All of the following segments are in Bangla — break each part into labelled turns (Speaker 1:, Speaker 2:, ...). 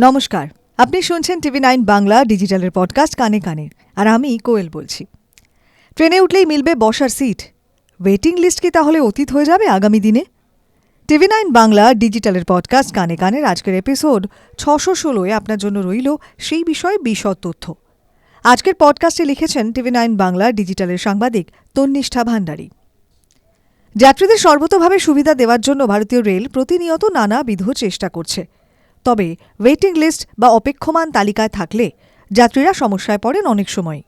Speaker 1: নমস্কার। আপনি শুনছেন টিভি নাইন বাংলা ডিজিটালের পডকাস্ট কানে কানে। আর আমি কোয়েল বলছি। ট্রেনে উঠলেই মিলবে বসার সিট। ওয়েটিং লিস্ট কি তাহলে অতীত হয়ে যাবে আগামী দিনে? টিভি নাইন বাংলা ডিজিটালের পডকাস্ট কানে কানের আজকের এপিসোড ছশো ষোলোয় আপনার জন্য রইল সেই বিষয়ে বিশদ তথ্য। আজকের পডকাস্টে লিখেছেন টিভি নাইন বাংলা ডিজিটালের সাংবাদিক তন্নিষ্ঠা ভান্ডারী। যাত্রীদের সর্বতোভাবে সুবিধা দেওয়ার জন্য ভারতীয় রেল প্রতিনিয়ত নানাবিধ চেষ্টা করছে। তবে ওয়েটিং লিস্ট বা অপেক্ষমান তালিকায় থাকলে যাত্রীরা সমস্যায় পড়েন অনেক সময়।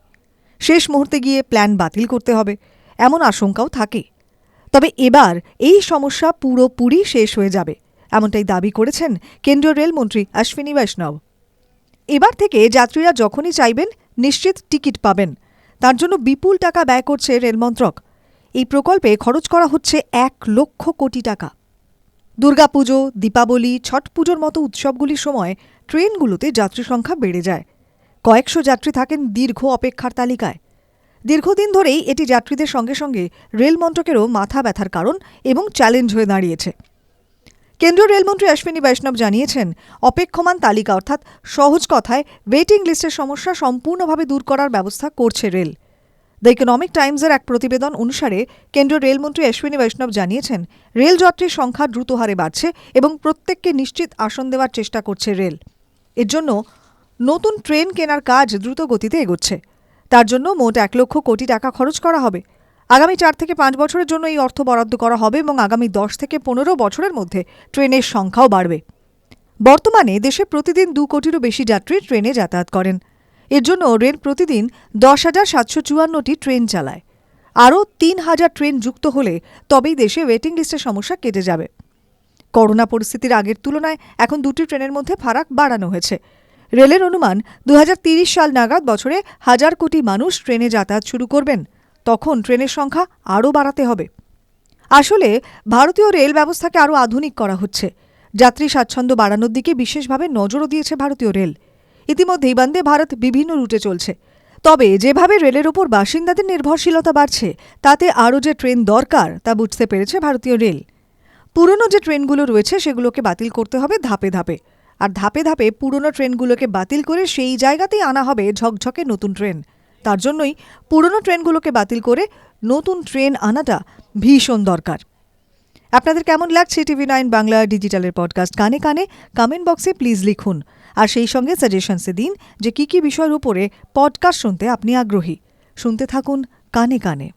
Speaker 1: শেষ মুহূর্তে গিয়ে প্ল্যান বাতিল করতে হবে, এমন আশঙ্কাও থাকে। তবে এবার এই সমস্যা পুরোপুরি শেষ হয়ে যাবে, এমনটাই দাবি করেছেন কেন্দ্রীয় রেলমন্ত্রী অশ্বিনী বৈষ্ণব। এবার থেকে যাত্রীরা যখনই চাইবেন, নিশ্চিত টিকিট পাবেন। তার জন্য বিপুল টাকা ব্যয় করছে রেলমন্ত্রক। এই প্রকল্পে খরচ করা হচ্ছে এক লক্ষ কোটি টাকা। দুর্গাপুজো, দীপাবলি, ছট পুজোর মতো উৎসবগুলির সময় ট্রেনগুলোতে যাত্রী সংখ্যা বেড়ে যায়। কয়েকশো যাত্রী থাকেন দীর্ঘ অপেক্ষার তালিকায়। দীর্ঘদিন ধরেই এটি যাত্রীদের সঙ্গে সঙ্গে রেল মন্ত্রকেরও মাথা ব্যথার কারণ এবং চ্যালেঞ্জ হয়ে দাঁড়িয়েছে। কেন্দ্রীয় রেলমন্ত্রী অশ্বিনী বৈষ্ণব জানিয়েছেন, অপেক্ষমান তালিকা অর্থাৎ সহজ কথায় ওয়েটিং লিস্টের সমস্যা সম্পূর্ণভাবে দূর করার ব্যবস্থা করছে রেল। দ্য ইকোনমিক টাইমসের এক প্রতিবেদন অনুসারে, কেন্দ্রীয় রেলমন্ত্রী অশ্বিনী বৈষ্ণব জানিয়েছেন, রেল যাত্রীর সংখ্যা দ্রুত হারে বাড়ছে এবং প্রত্যেককে নিশ্চিত আসন দেওয়ার চেষ্টা করছে রেল। এর জন্য নতুন ট্রেন কেনার কাজ দ্রুত গতিতে এগোচ্ছে। তার জন্য মোট এক লক্ষ কোটি টাকা খরচ করা হবে। আগামী চার থেকে পাঁচ বছরের জন্য এই অর্থ বরাদ্দ করা হবে এবং আগামী দশ থেকে পনেরো বছরের মধ্যে ট্রেনের সংখ্যাও বাড়বে। বর্তমানে দেশে প্রতিদিন দু কোটিরও বেশি যাত্রী ট্রেনে যাতায়াত করেন। এর জন্য রেল প্রতিদিন দশ হাজার সাতশো চুয়ান্নটি ট্রেন চালায়। আরও তিন হাজার ট্রেন যুক্ত হলে তবেই দেশে ওয়েটিং লিস্টের সমস্যা কেটে যাবে। করোনা পরিস্থিতির আগের তুলনায় এখন দুটি ট্রেনের মধ্যে ফারাক বাড়ানো হয়েছে। রেলের অনুমান দু সাল নাগাদ বছরে হাজার কোটি মানুষ ট্রেনে যাতায়াত শুরু করবেন। তখন ট্রেনের সংখ্যা আরও বাড়াতে হবে। আসলে ভারতীয় রেল ব্যবস্থাকে আরও আধুনিক করা হচ্ছে। যাত্রী স্বাচ্ছন্দ্য বাড়ানোর দিকে বিশেষভাবে নজরও দিয়েছে ভারতীয় রেল। ইতিমধ্যেই বন্দে ভারত বিভিন্ন রুটে চলছে। তবে যেভাবে রেলের ওপর বাসিন্দাদের নির্ভরশীলতা বাড়ছে, তাতে আরও যে ট্রেন দরকার তা বুঝতে পেরেছে ভারতীয় রেল। পুরনো যে ট্রেনগুলো রয়েছে সেগুলোকে বাতিল করতে হবে ধাপে ধাপে। আর ধাপে ধাপে পুরনো ট্রেনগুলোকে বাতিল করে সেই জায়গাতেই আনা হবে ঝকঝকে নতুন ট্রেন। তার জন্যই পুরনো ট্রেনগুলোকে বাতিল করে নতুন ট্রেন আনাটা ভীষণ দরকার। আপনাদের কেমন লাগছে টিভি নাইন বাংলা ডিজিটালের পডকাস্ট কানে কানে কমেন্ট বক্সে প্লিজ লিখুন। আর সেই সঙ্গে সাজেশনসে দিন যে কী কী বিষয়ের উপরে পডকাস্ট শুনতে আপনি আগ্রহী। শুনতে থাকুন কানে কানে।